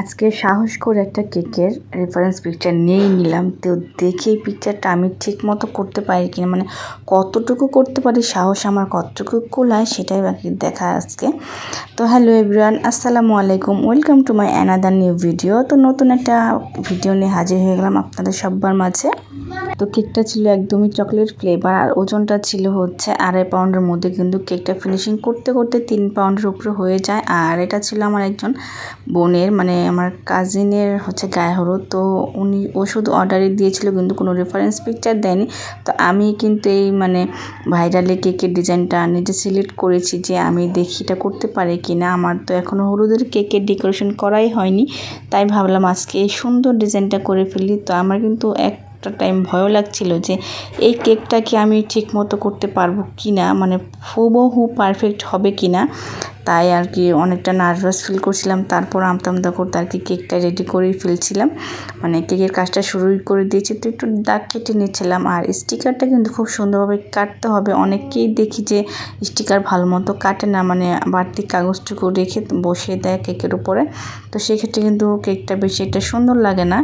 আজকে সাহস করে একটা কেকের রেফারেন্স পিকচার নিয়েই নিলাম। তো দেখি এই পিকচারটা আমি ঠিক মতো করতে পারি কিনা মানে কতটুকু করতে পারি, সাহস আমার কতটুকু কোলায়, সেটাই বাকি দেখা আজকে। তো হ্যালো এভরিওয়ান আসসালামু আলাইকুম welcome to my another new video তো নতুন একটা ভিডিও নিয়ে হাজির হয়ে গেলাম আপনাদের সব্বার মাঝে। তো কেকটা ছিল একদমই চকলেট ফ্লেভার আর ওজনটা ছিল হচ্ছে আড়াই পাউন্ডের মধ্যে, কিন্তু কেকটা ফিনিশিং করতে করতে তিন পাউন্ডের উপরে হয়ে যায়। আর এটা ছিল আমার একজন বোনের মানে আমার কাজিনের হচ্ছে গায়ে হলুদ, তো উনি ও শুধু অর্ডারই দিয়েছিল কিন্তু কোনো রেফারেন্স পিকচার দেয়নি। তো আমি কিন্তু এই মানে ভাইরালে কেকের ডিজাইনটা নিজে সিলেক্ট করেছি যে আমি দেখি এটা করতে পারে কি না আমার তো এখনও হলুদের কেকের ডেকোরেশন করাই হয়নি, তাই ভাবলাম আজকে এই সুন্দর ডিজাইনটা করে ফেলি। তো আমার কিন্তু এক একটা টাইম ভয়ও লাগছিল যে এই কেকটা কি আমি ঠিক মতো করতে পারব কি না মানে হুবহু পারফেক্ট হবে কি না তাই আর কি অনেকটা নার্ভাস ফিল করছিলাম। তারপর আমতা আমতা করতে আর কি কেকটা রেডি করেই ফেলছিলাম। মানে কেকের কাজটা শুরুই করে দিয়েছি, তো একটু দাগ কেটে নিচ্ছিলাম। আর স্টিকারটা কিন্তু খুব সুন্দরভাবে কাটতে হবে। অনেকেই দেখি যে স্টিকার ভালো মতো কাটে না মানে বাড়তি কাগজটুকু রেখে বসিয়ে দেয় কেকের উপরে। তো সেক্ষেত্রে কিন্তু কেকটা বেশি একটা সুন্দর লাগে না।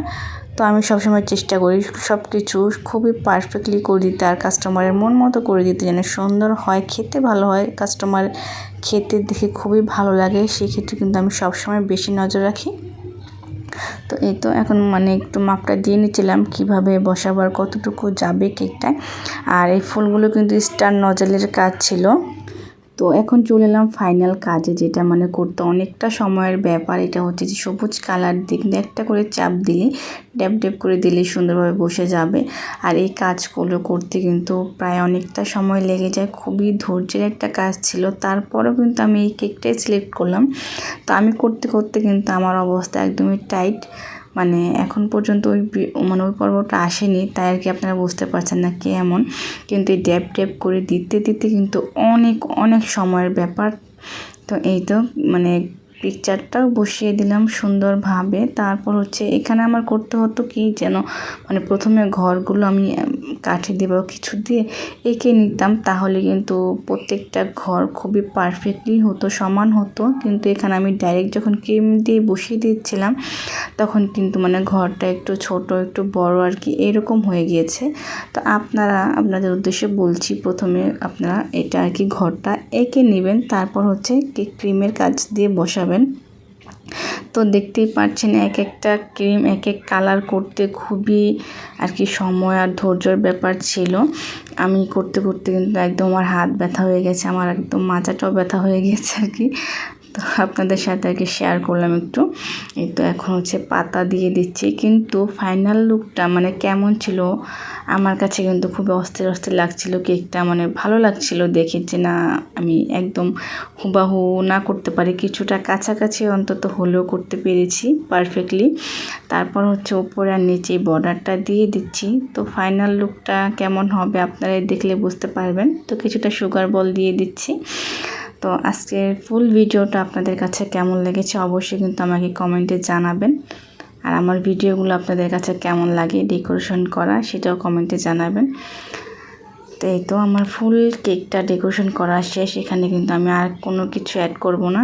তো আমি সবসময় চেষ্টা করি সব কিছু খুবই পারফেক্টলি করে দিতে আর কাস্টমারের মন মতো করে দিতে যেন সুন্দর হয়, খেতে ভালো হয়। কাস্টমার খেতে দেখে খুবই ভালো লাগে, সেক্ষেত্রে কিন্তু আমি সবসময় বেশি নজর রাখি। তো এই তো এখন মানে একটু মাপটা দিয়ে নিচ্ছিলাম, কীভাবে বসাবার, কতটুকু যাবে কেকটায় আর এই ফুলগুলো কিন্তু স্টার নজলের কাজ ছিল। তো এখন চলে এলাম ফাইনাল কাজে, যেটা মানে করতে অনেকটা সময়ের ব্যাপার। এটা হচ্ছে যে সবুজ কালার দিয়ে কিন্তু একটা করে চাপ দিলে ড্যাপ ড্যাপ করে দিলে সুন্দরভাবে বসে যাবে। আর এই কাজগুলো করতে কিন্তু প্রায় অনেকটা সময় লেগে যায়। খুবই ধৈর্যের একটা কাজ ছিল। তারপরেও কিন্তু আমি এই কেকটাই সিলেক্ট করলাম। তো আমি করতে করতে কিন্তু আমার অবস্থা একদমই টাইট মানে এখন পর্যন্ত ওই মানে ওই পর্বটা আসেনি, তাই আর কি আপনারা বুঝতে পারছেন না কে এমন। কিন্তু এই ড্যাপ ড্যাপ করে দিতে দিতে কিন্তু অনেক অনেক সময়ের ব্যাপার। তো এই তো মানে পিকচারটাও বসিয়ে দিলাম সুন্দরভাবে। তারপর হচ্ছে এখানে আমার করতে হতো কি যেন মানে প্রথমে ঘরগুলো আমি কাঠে দিয়ে বা কিছু দিয়ে এঁকে নিতাম। তাহলে কিন্তু প্রত্যেকটা ঘর খুবই পারফেক্টলি হতো, সমান হতো। কিন্তু এখানে আমি ডাইরেক্ট যখন ক্রিম দিয়ে বসিয়ে দিচ্ছিলাম, তখন কিন্তু মানে ঘরটা একটু ছোট, একটু বড় আর কি এরকম হয়ে গিয়েছে। তো আপনারা, আপনাদের উদ্দেশ্যে বলছি প্রথমে আপনারা এটা আর কি ঘরটা এঁকে নেবেন, তারপর হচ্ছে ক্রিমের কাজ দিয়ে বসাবেন। তো দেখতেই পাচ্ছেন এক একটা ক্রিম এক এক কালার করতে খুবই আর কি সময় আর ধৈর্যর ব্যাপার ছিল। আমি করতে করতে কিন্তু একদম আমার হাত ব্যথা হয়ে গেছে, আমার একদম মাজাটাও ব্যথা হয়ে গেছে আর কি। তো আপনাদের সাথে আর কি শেয়ার করলাম একটু। এই তো এখন হচ্ছে পাতা দিয়ে দিচ্ছি। কিন্তু ফাইনাল লুকটা মানে কেমন ছিল? আমার কাছে কিন্তু খুবই অস্থির অস্থির লাগছিল। কেকটা মানে ভালো লাগছিল দেখে যে না, আমি একদম হুবাহু না করতে পারি। কিছুটা কাছাকাছি অন্তত হলেও করতে পেরেছি পারফেক্টলি তারপর হচ্ছে ওপরে আর নিচে বর্ডারটা দিয়ে দিচ্ছি। তো ফাইনাল লুকটা কেমন হবে আপনারা দেখলে বুঝতে পারবেন। তো কিছুটা সুগার বল দিয়ে দিচ্ছি। তো আজকের ফুল ভিডিওটা আপনাদের কাছে কেমন লেগেছে অবশ্যই কিন্তু আমাকে কমেন্টে জানাবেন। আর আমার ভিডিওগুলো আপনাদের কাছে কেমন লাগে ডেকোরেশন করা সেটাও কমেন্টে জানাবেন। তো এই তো আমার ফুল কেকটা ডেকোরেশন করা শেষ, এখানে কিন্তু আমি আর কোনো কিছু অ্যাড করব না।